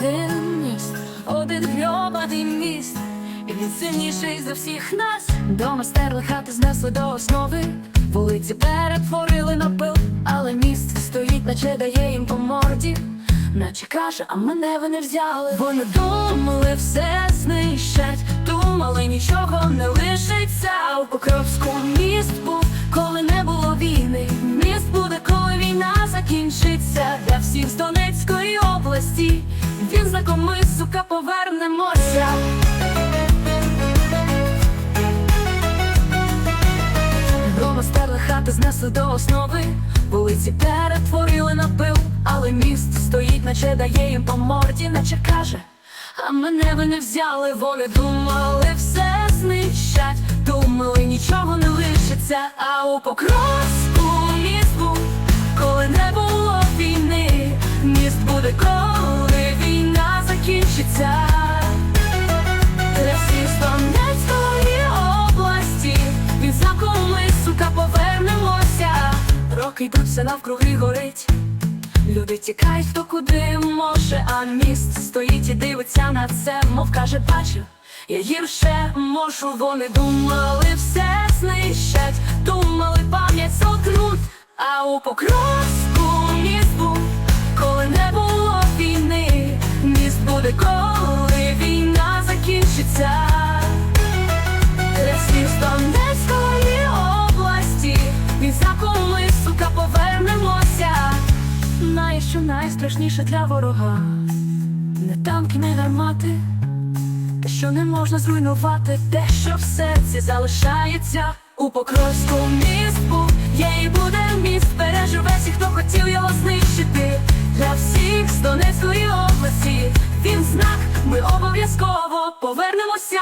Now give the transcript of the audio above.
один міст, один грьобаний міст, і він сильніший за всіх нас. Дома стерли хати знесли до основи, вулиці перетворили на пил, але міст стоїть, наче дає їм по морді, наче каже, а мене ви не взяли. Вони думали, все знищать, думали, нічого не лишиться. Повернемося. Дома стерли хати, знесли до основи, вулиці перетворили на пил, але міст стоїть, наче дає їм по морді, наче каже, а мене ви не взяли, вони думали, все знищать, думали, нічого не лишиться, а у Покровську Йдуть, все навкруги горить. Люди тікають, хто куди може А міст стоїть і дивиться на це Мов каже, бачив, я гірше можу Вони думали, все знищать. Думали, пам'ять сотруть А у Покровську міст був Коли не було війни Міст буде, коли війна закінчиться що найстрашніше для ворога. Не танки, не гармати Те, що не можна зруйнувати Те, що в серці залишається У Покровську міст був буде міст Переживе всіх, хто хотів його знищити. Для всіх з Донецької області Він знак, ми обов'язково повернемося